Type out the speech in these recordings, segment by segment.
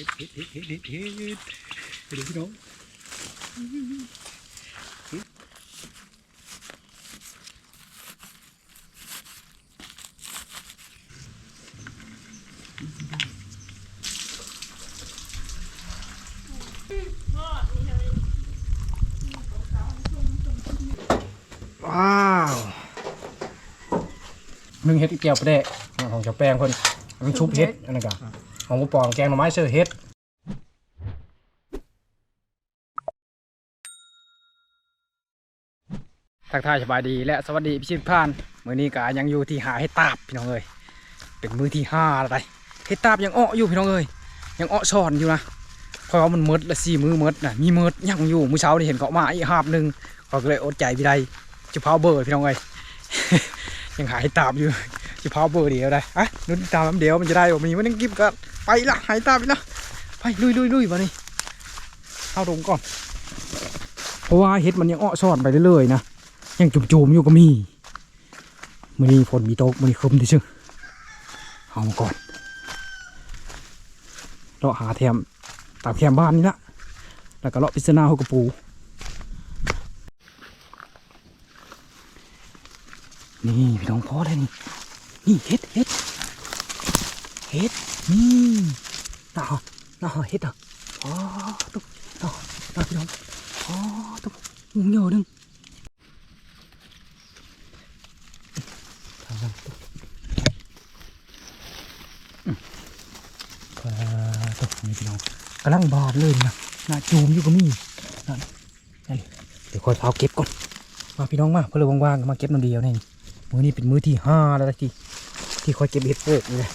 ฮ็ดเฮ็ดเฮ็ดเฮ็ดเฮ็ดเฮ็ดเฮ็ดเดี๋ยวพี่น้องว้าวหนึ่งเฮ็ดอีกเกี่ยวไปได้ของเจ้าแป้งคนมันชุบเฮ็ดอันนั้นก็ ของกูปองแกงหน่อไม้เสื้อเฮ็ดทักทายสบายดีและสวัสดีพี่ชิดพานมือนี้ก็ยังอยู่ที่หาเห็ดตาบพี่น้องเอ้ยเป็นมือที่ห้าอะไรเห็ดตาบยังอ้ออยู่พี่น้องเอ้ยยังอ้อซ่อนอยู่นะเพราะว่ามันมืดละสี่มือมืดนะมีมืดยังอยู่มื้อเช้านี่เห็นเขามาอีกหาบหนึ่งเขาก็เลยอดใจพี่ใดจะเผาเบอร์พี่น้องเอ้ยยังหาเห็ดตาบอยู่จะเผาเบอร์เดียวได้อะนุ่นตามเดียวมันจะได้บ่มีมันยังกิบกัน ไปละหายตาไปละไปลุยลุยลุยมานี่เข้าดงก่อน เพราะว่าเห็ดมันยังอ้อซ่อนไปเรื่อยๆนะยังจุ่มๆอยู่ก็มีมือนี้ฝนมีตกมือนี้ครึมที่ชื่อเอามาก่อนเลาะหาแถมตามแคมบ้านนี่ละแล้วก็เลาะพิศนาหกกระปูนี่พี่น้องพ่อได้นี่นี่เฮ็ดเฮ็ด เฮ็ดนี่ตาตาเฮ็ดอะอ๋อตุ๊กตาตาพี่น้องอ๋อตุ๊กงูเหนียวหนึงก็ตกนี่พี่น้องกำลังบาดเลยนะหน้าจูมอยู่ก็มีนั่นนั่นเดี๋ยวคอยเผาเก็บก่อนมาพี่น้องมาเพื่อเลยว่างๆมาเก็บน้ำเดียวนี่มือนี้เป็นมือที่ห้าแล้วที่ที่คอยเก็บเห็ดโปกนี่เลย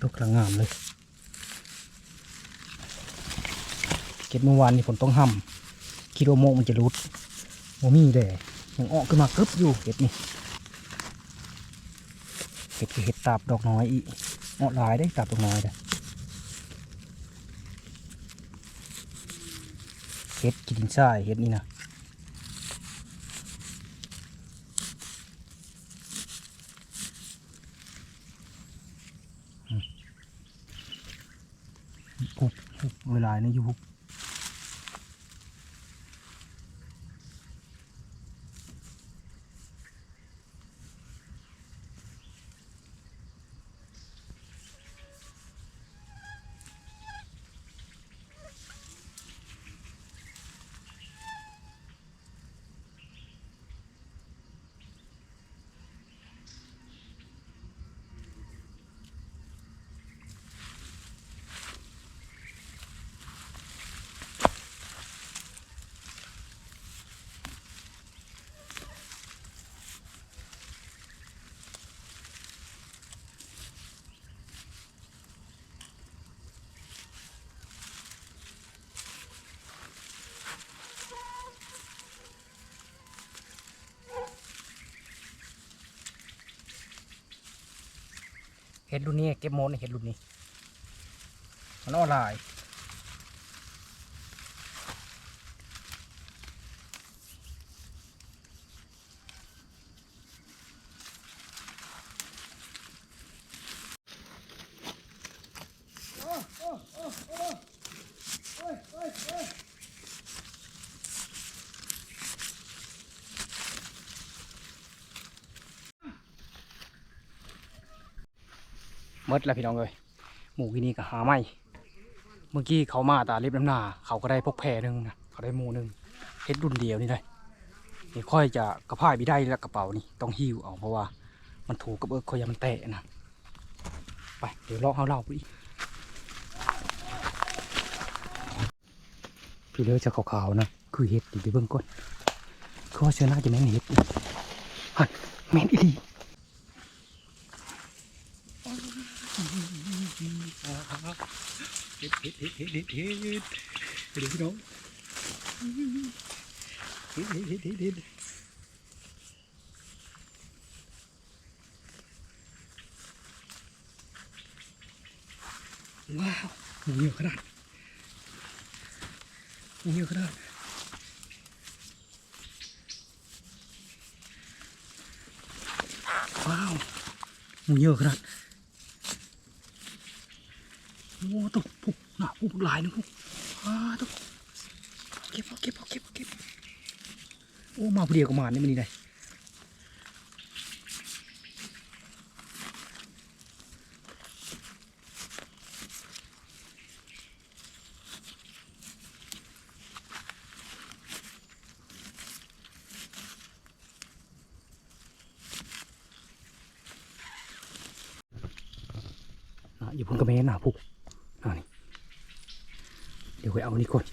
ตัวกระงามเลย เก็บเมื่อวานนี่ฝนต้องห้ำคิดว่าโมกมันจะรุดโมมีแต่ยังออกขึ้นมากึบอยู่เห็ดนี่เห็ดคือเห็ดตาบดอกน้อยอีกออกหลายได้ตาบดอกน้อยเด้อเห็ดกินดินทรายเห็ดนี่นะหุบ หุบเวลานี่อยู่หุบ เห็ดรุ่นนี้เก็บโมดในเห็ดรุ่นนี้มันออนไลน์ มดแล้วพี่น้องเลยหมูที่นี่ก็หาไม่เมื่อกี้เขามาตาล็บน้ำหนาเขาก็ได้พกแพรหนึ่งนะเขาได้หมูหนึ่งเฮ็ดรุ่นเดียวนี่เลยนี่ค่อยจะกระพายไม่ได้แล้วกระเป๋านี่ต้องหิ้วเอาเพราะว่ามันถูกกับเอิกคอยามันแตะนะไปเดี๋ยวลอกเอาเล่าไปอีกพี่เลือจะขาวๆนะคือเห็ดดิไปเบิ่งก่อนเขาว่าเชื้อหน้าจะแม่นเห็ดฮันแม่นอีหลี เฮ็ดเฮ็ดเฮ็ดเฮ็ดเฮ็ดเฮ็ดเฮ็ดเดี๋ยวพี่น้อ งเฮ็ดเฮ็ดเฮ็ดเฮ็ดเฮ็ดว้าวหมูเยอะขนาดหมูเยอะขนาดว้าวหมูเยอะขนาดโอ้ตุ๊กหลายนึงปุ๊กอ้าต้องเก็บเอาเก็บเอาเก็บเอาเก็บโอ้มาผู้เดียวก็มาเนี่ยมันนี่ได้อะอยู่พุ่นกระเมนหน้าปุ๊กอ่านี่ เดี๋ยวไปเอานี่ก่อน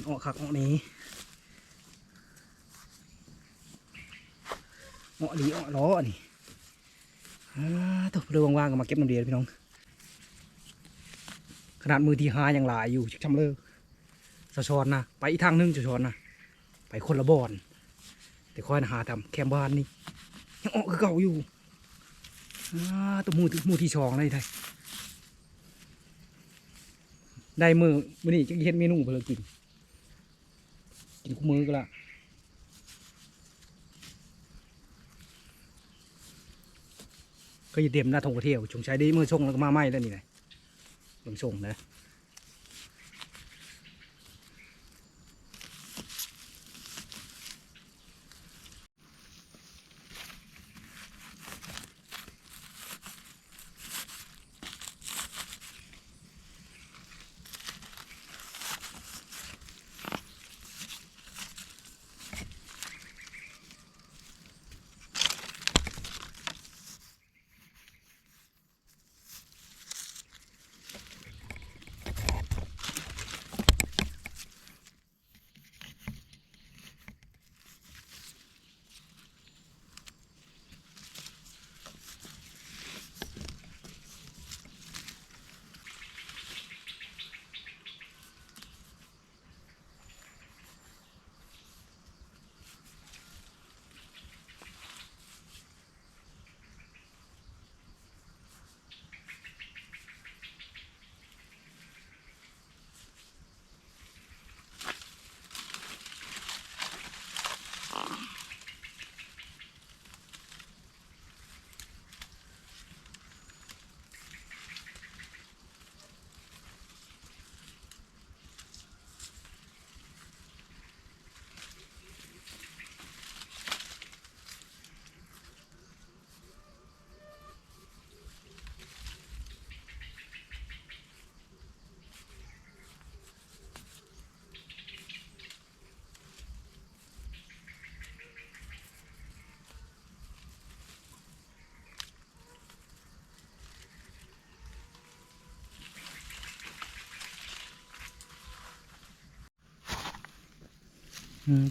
ทำไมมันออกคักออกนี้ออกดีออกล้ออันนี้อ่าตัวเรือว่างๆก็มาเก็บน้ำเดียวพี่น้อง ขนาดมือที่หายังหลายอยู่ชักช้ำเลิกสะชอนนะไปอีกทางหนึงจะชอนนะไปคนละบอน แต่คอยหาทำแคมบ้านนี่ยังออกคือเก่าอยู่ตัวมือมือที่ชองได้ไทยได้มือมือนี่จะเห็นเมนูเพื่อกิน กินคู่มือก็ละก็อย่าเตรียมหน้าทงกระเที่ยวชงใช้ได้เมื่อชงแล้วก็มาไหม้แล้วนี่ไงลงชงนะ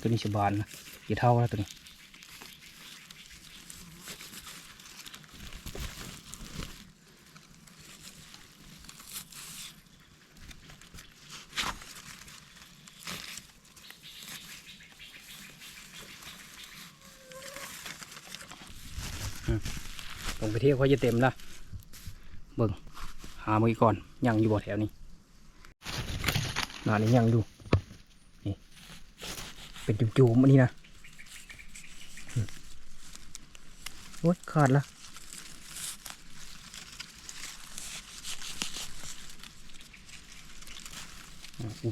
ตัวนี้ฉบานนะกี่เท่าแล้วตัวนี้ลงไปเที่ยวเขาจะเต็มละเบิ่งหามือก่อนยังอยู่บ่แถวนี้นานี้ยังอยู่ เป็นจุ่มๆอันนี้นะโอ๊ยขาดละ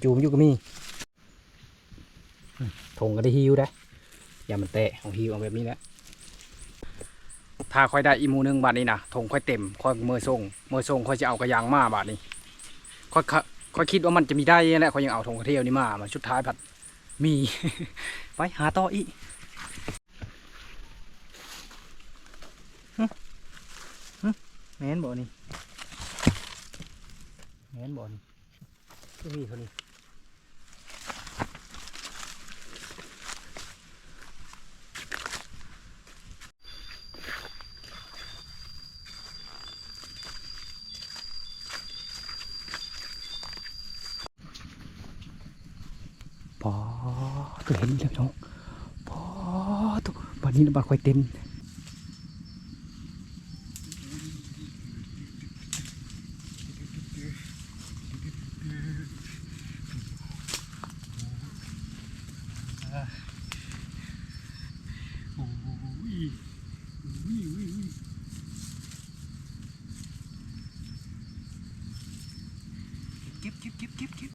จุ่มอยู่ก็มีทงก็ได้ฮิวได้อย่ามันแตะของฮิวเอาแบบนี้แหละถ้าค่อยได้อีมูหนึงบาทนี้นะทงค่อยเต็มค่อยเมื่อส่งเมื่อส่งค่อยจะเอากระยางมาบาทนี้ค่อยคะค่อยคิดว่ามันจะมีได้แหละค่อยยังเอาทงกระเทียวนี่มามาชุดท้ายผัด มีไปหาต่ออีกหึหึแม่นบ่นี่แม่นบ่นี่ก็มีเท่านี้พอ ตัวเห็นแล้วน้องพอตัวบัดนี้บัดค่อยเต็มเก็บเก็บเก็บเก็บเก็บ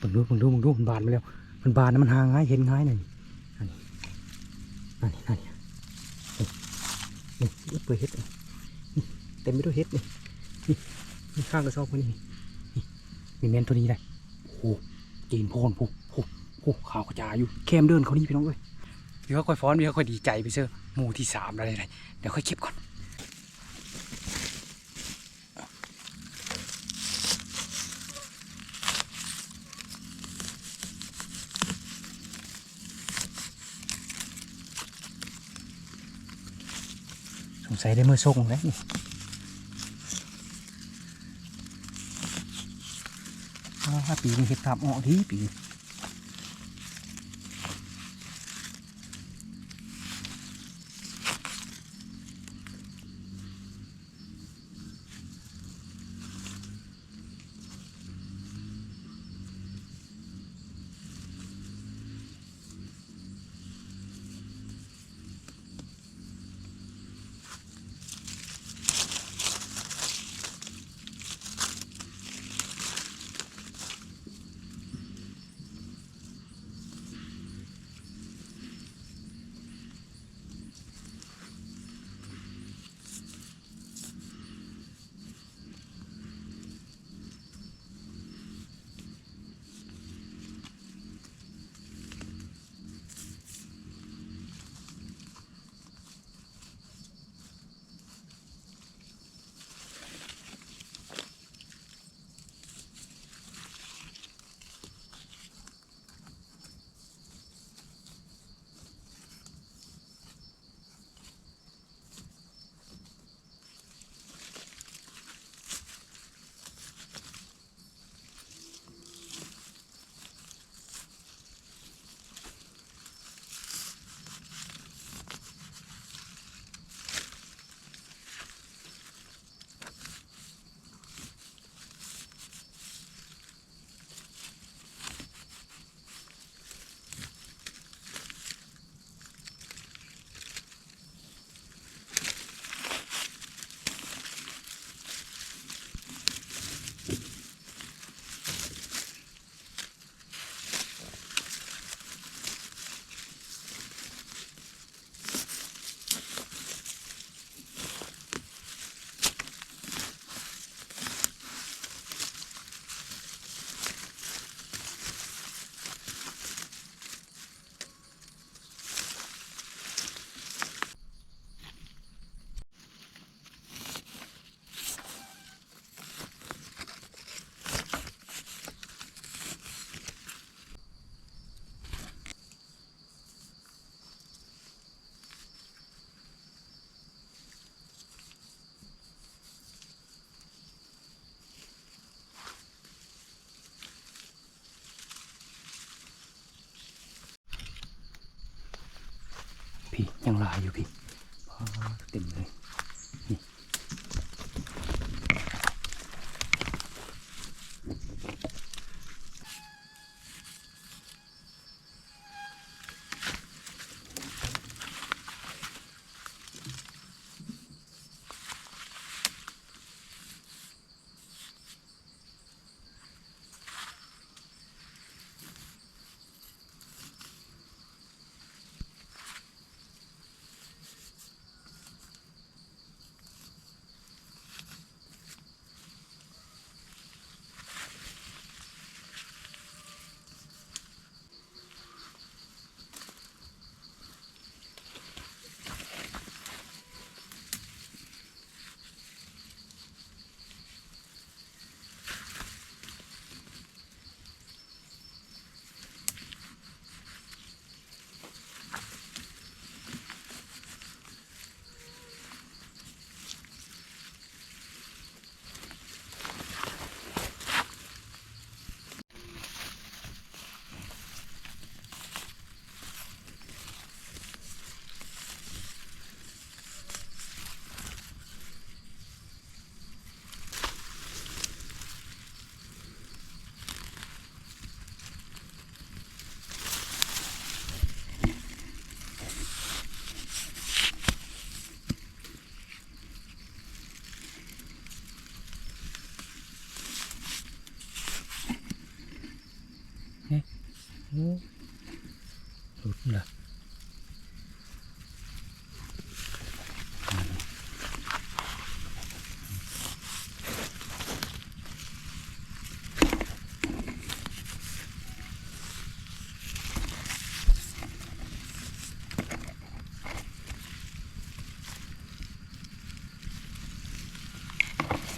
มึงดูมึงดูมึงดูมันบานไปแล้ว มันบานนะมันหาง่ายเห็นง่ายหน่อยอันนี้อันนี้อันนี้นี่นี่เปิดเห็ดเต็มไปด้วยเห็ดนี่นี่ข้างกระสอบพวกนี้มีเมนตัวนี้เลยโอ้โหจีนโพนผูกผูกผูกขาวกระจายอยู่แคมเดินเขานี่พี่น้องเอ้ยเดี๋ยวค่อยฟ้อนเดี๋ยวค่อยดีใจไปเชื่อหมู่ที่สามอะไรเลยเดี๋ยวค่อยเก็บก่อน สงสัยได้เมื่อส่งแล้วนี่ห้าปีนี้เห็ดตามออกดีปีนี้ พี่ยังลายอยู่พี่พอเต็มเลย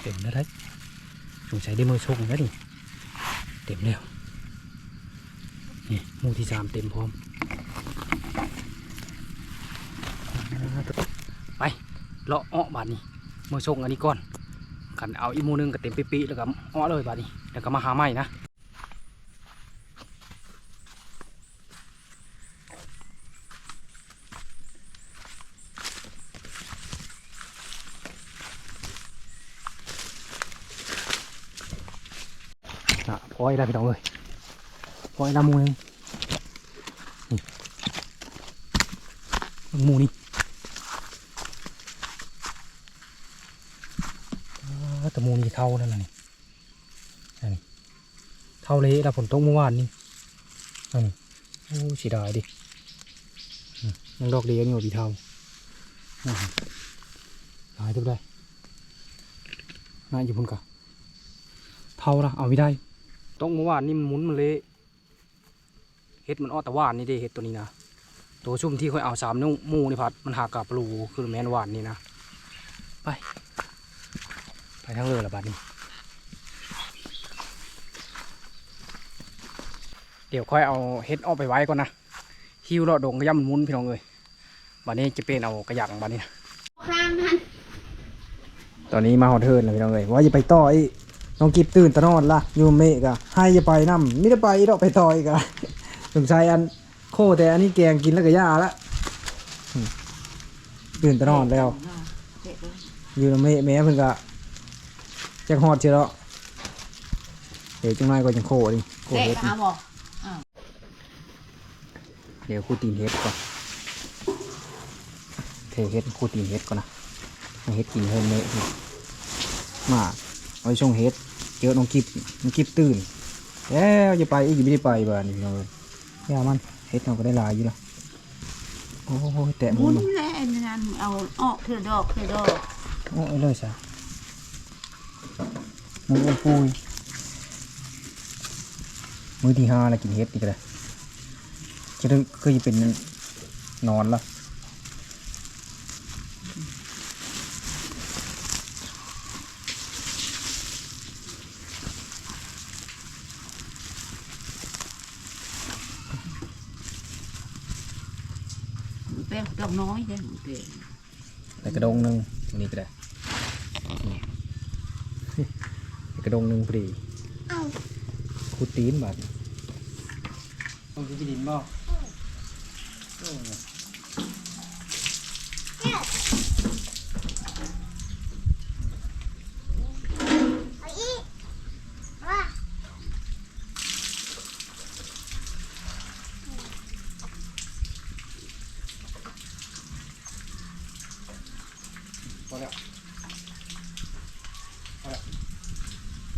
ต็มแล้วได้สงสัยได้มือชคแล้วดิเต็มแล้วนี่มูที่สามเต็มพร้อม ไปเลาะอ้อบาดนี้มือชงอันนี้ก่อนกันเอาอีกมูหนึงก็เต็มปีๆแล้วก็อ้อเลยบาดนี้แล้วก็มาหาใหม่นะ อะพออีกแล้วพี่น้องเลยพออีกแล้วหมูหนึงนี่หมูนี่อ่าแต่หมูนี่เท่านั่นน่ะนี่นั่นนี่เท่าเละแล้วฝนตกเมื่อวานนี่นั่นนี่โอ้เสียดายดิอืมยังดอกเดียวนี่ว่าพี่เท่าอื้อหือหายทุกได้น่าอยู่พุ่นกะเท่าละเอาไม่ได้ ต้องเมื่อวานนี่มันหมุนมันเละเห็ดมันอ้อแต่วานนี่เด้เห็ดตัวนี้นะตัวชุ่มที่ค่อยเอาสามนิ้วหมูนี่พัดมันหากับปลูคือแมนหวานนี่นะไปไปทั้งเลยละบัดนี้ เดี๋ยวค่อยเอาเห็ดออกไปไว้ก่อนนะหิวเลาะดงกระยำมันหมุนพี่น้องเอ้ยบัดนี้จะเป็นเอากระหยังบัดนี้นะข้างนั้นตอนนี้มาหอเทิร์นแล้วพี่น้องเอ้ยว่าจะไปต่ออีก น้องกิบตื่นตะนอนละอยู่เมกะให้จะไปนำไม่ได้ไปดอกไปต่ออีกะสงสัยอันโคแต่อันนี้แกงกินแล้วก็ย่าละตื่นตะนอนแล้ว อยู่เมะแม่เพิ่นก็จะหอดเชียวเดี๋ยวจังไรก็จังโคดิโคเฮ็ดหานี่บอกเดี๋ยวคูตีนเฮ็ดก่อนเทเฮ็ดคูตีนเฮ็ดก่อนนะเฮ็ดกินเฮินเมะมาเอาไปช่องเฮ็ด เจอน้องกิบน้องกิบตื่นแล้วจะไปอีกไม่ได้ไปบ้านนี่พี่น้องเลยย่ามันเฮ็ดเราก็ได้หลายอยู่ละโอ้โหแตะหมืมุอนมันแล้วอันนั้นเอาออกเถื่อดอกเถื่อดอกโอ้ยเลยซะมืออ้วนปุยมือที่ห้าแล้วกินเฮ็ดอีกเลยจะได้ก็จะเป็นนอนละ เป็นดอกน้อยเด้เด็กใส่กระดงหนึ่งอันนี้ก็ได้นี่ใส่กระดงหนึ่งพอดีคูตีนบาดต้องกินดินบ่เอาอีกว่า พอแล้ว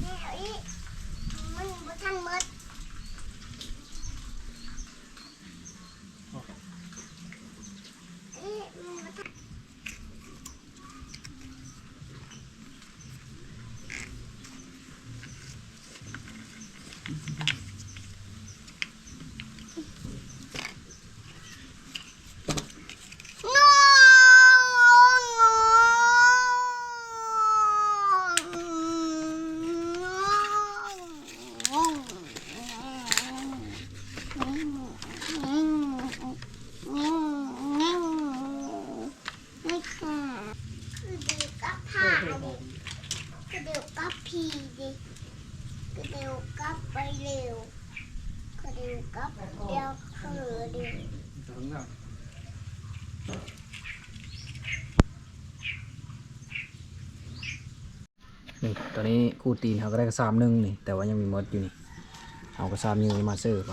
นี่เอาอีกมันบ่ทันหมดอีกมันบ่ทันน้ไม่ค่ะคือเดี๋ยวกับผ้าดิคือเดี๋ยวกับพีดิคือเดี๋ยวกับไปเร็วคือเดี๋ยวกับเดี๋ยวคือเดี๋ยว ถึงแล้วนี่ต กูตีนเขาก็ได้กระซามหนึงนี่แต่ว่ายังมีมดอยู่นี่เอากระซามยืนมาเสิร์ฟไป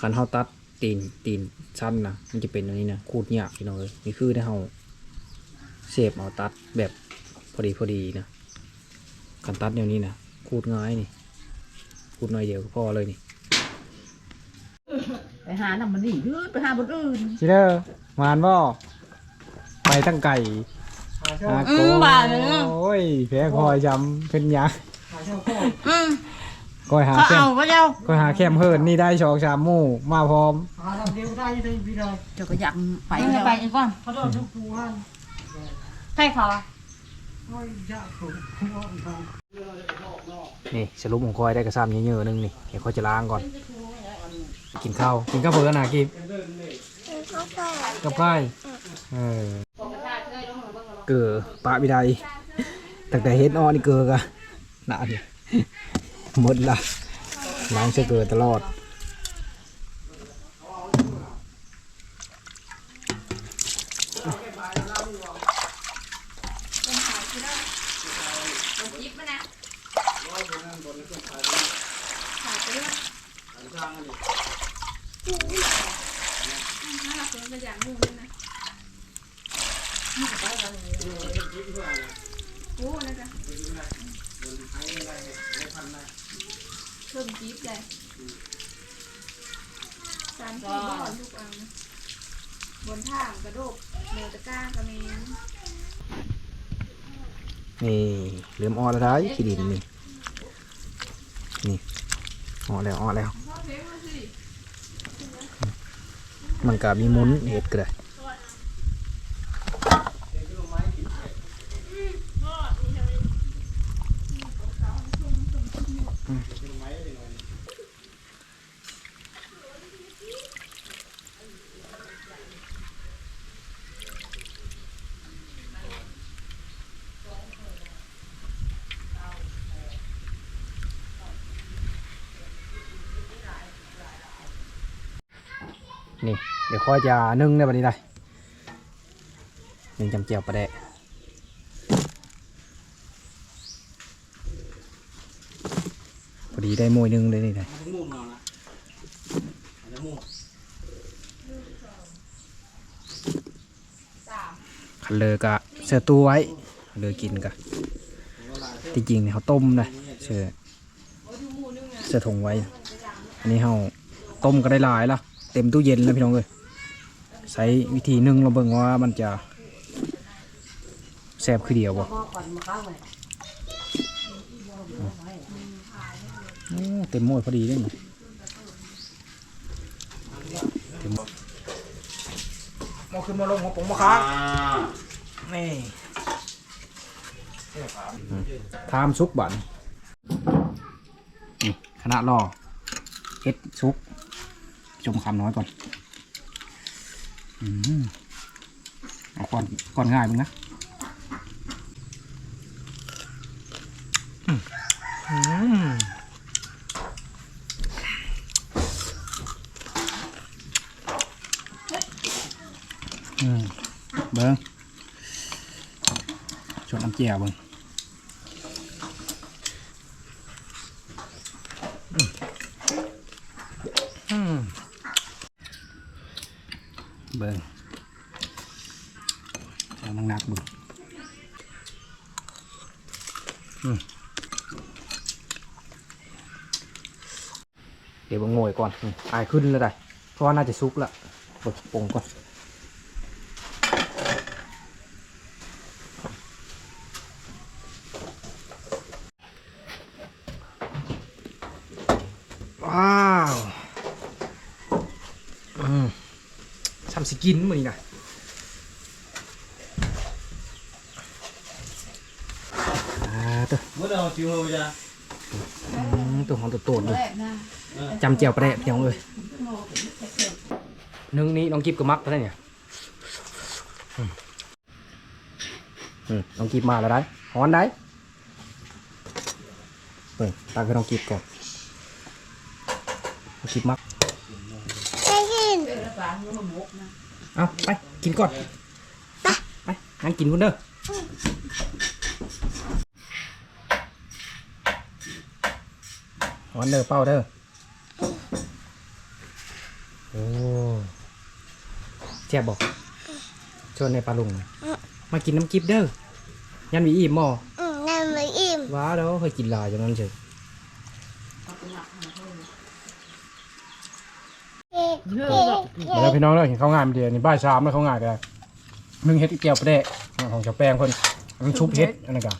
คันเฮาตัดตีนตีนสั้นนะมันจะเป็นอย่างนี้นะคูดยากพี่น้องเลยนี่คือได้เฮาเสพเอาตัดแบบพอดีพอดีนะคันตัดอย่างนี้นะคูดง่ายนี่คูดหน่อยเดียวก็พอเลยนี่ หาน้ำมันนี่เฮ้ยไปหาบนอื่นชิเด้อมานบ่ไปตั้งไก่หาโกอืมบาดเลยเนอะโอ้ยแพ้คอยจำเป็นหยังอืมคอยหาเขาแคมเอาไปเจ้าคอยหาแคมเฮิร์นนี่ได้ชองชามหมู่มาพร้อมเจ้าก็อยากไปไปแล้วไปอีกก่อนใช่เขาอะนี่สรุปของคอยได้กระซามเยอะๆนึงนี่เดี๋ยวคอยจะล้างก่อน กินข้าว กินข้าวเผื่อนะกินเขาไปกับไก่เออเกือปะบิไดตั้งแต่เฮ็ดอ้อนี่เกือกะหนาดิหมดละล้างเสื้อเกือตลอด สามสี่บ่อนทุกอันบนทางกระโดกเมตะก้ากระเมน นี่เริ่มอ้อแล้วได้ขี้ดินนี่นี่อ่อแล้วอ่อแล้ว มันก็มีมุนเห็ดก็ได้ อจะนึ่งในวันนี้ได้นึ่งจำเจียวปลาแดะพอดีได้มวยนึ่งเลยนี่ได้ขันเลยกะเสือตู้ไว้เลยกินกะที่จริงเนี่ยเขาต้มนะเสือเสือถงไว้ อันนี้เขาต้มก็ได้หลายล้วเต็มตู้เย็นแล้วพี่น้องเลย ใช้วิธีนึ่งเราเบิ่งว่ามันจะแซ่บคือเดียวบ่เต็มหมดพอดีเลยเต็มหมดมอขึ้นมาลงหัวปงมาค้างนี่ทามซุกบันนี่คณะรอเฮ็ดซุกชมคำน้อยก่อน เอาก่อนก่อนง่ายมึงนะเบิ้งชวนน้ำแจ่วเบิ้ง เบิ้งเอามังนักบึ้งเดี๋ยวบังโงยก่อนอายขึ้นแล้วได้ เพราะว่าน่าจะซุกละกดปรุงก่อน ว้าวอืมทำ สิกินมือนี่นะอ่าตัว Bữa đầu chiều hồi ra อืมตัวของตัวโตนเลยแรกนะจำเจียวแปะเพียงเลยนึ่งนี้น้องกิบก็มักแล้วเนี่ยอืมอืมน้องกิบมาแล้วได้หอนได้เปิดตาคือน้องกิบก่อนน้องกิบมักได้ยิน เป็นปลาหัวหมกนะเอาไปกินก่อนไปไปงั้นกินคนเด้อหอนเด้อเป้าเด้อโอ้เจ็บบอกชวนในปลาลุงมากินน้ำกิบเด้อยันมีอิ่มหมออืมนั่นไม่อิ่มว้าแล้วเคยกินหลายจังนั้นเฉย เอ๊ะ เยอะ เอ๊ะ หรอก มา แล้วพี่น้องเด้อเห็นเขางานเดียวนี่บ้ายชามแล้วเขางานกันนึ่งเฮ็ดอีเกียวประเดะของเจ้าแป้งคนอันนั้นชุบเฮ็ดอันนั้นกัน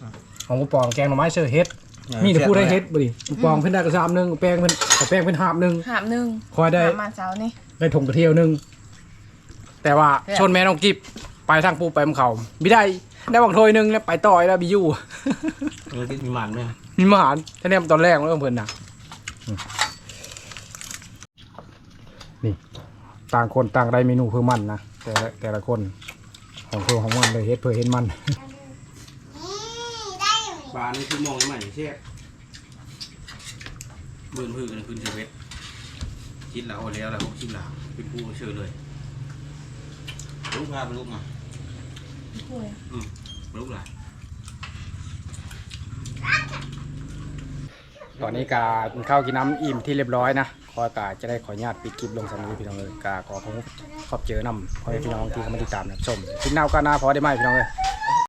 ของกูปองแกงหน่อไม้เชื่อเฮ็ดมีแต่พูดได้เฮ็ดบ่ดิกูปองเพิ่นได้กระซามหนึงแป้งเพิ่นเอาแป้งเพิ่นหาบหนึงหามหนึ่งคอยได้หามมาเช้านี่ได้ถงกระเทียวหนึงแต่ว่าชนแม่น้องกิบไปทางปูไปมเขาไม่ได้ได้บักโทยหนึงแล้วไปต่อยแล้วบิยู Người cái gì mặn nữa มีหมาหานท่านแนมตอนแรกเริ่มเพิ่นน่ะอืม นี่ ต่างคนต่างได้เมนูเพื่อมันนะแต่ละแต่ละคนของเพื่อของมันเลยเฮ็ดเพื่อเฮ็ดมันนี่ได้อยู่ Bà nó cứ mong cái mảnh xe Bươn hư là khuyên chờ vết Chín là hồi léo là không chín là Khuyên khu sơ lời Lúc ra lúc mà Ừ lúc là ตอนนี้กากินข้าวกินน้ำอิ่มที่เรียบร้อยนะขอกาจะได้ขออนุญาตปิดคลิปลงสำนีพี่น้องเลยกาขอขอบคุณขอบเจอนำขอให้พี่น้องที่เข้ามาติดตามนะชมคลิปหน้าก็หน้าพอได้ไหมพี่น้องเลย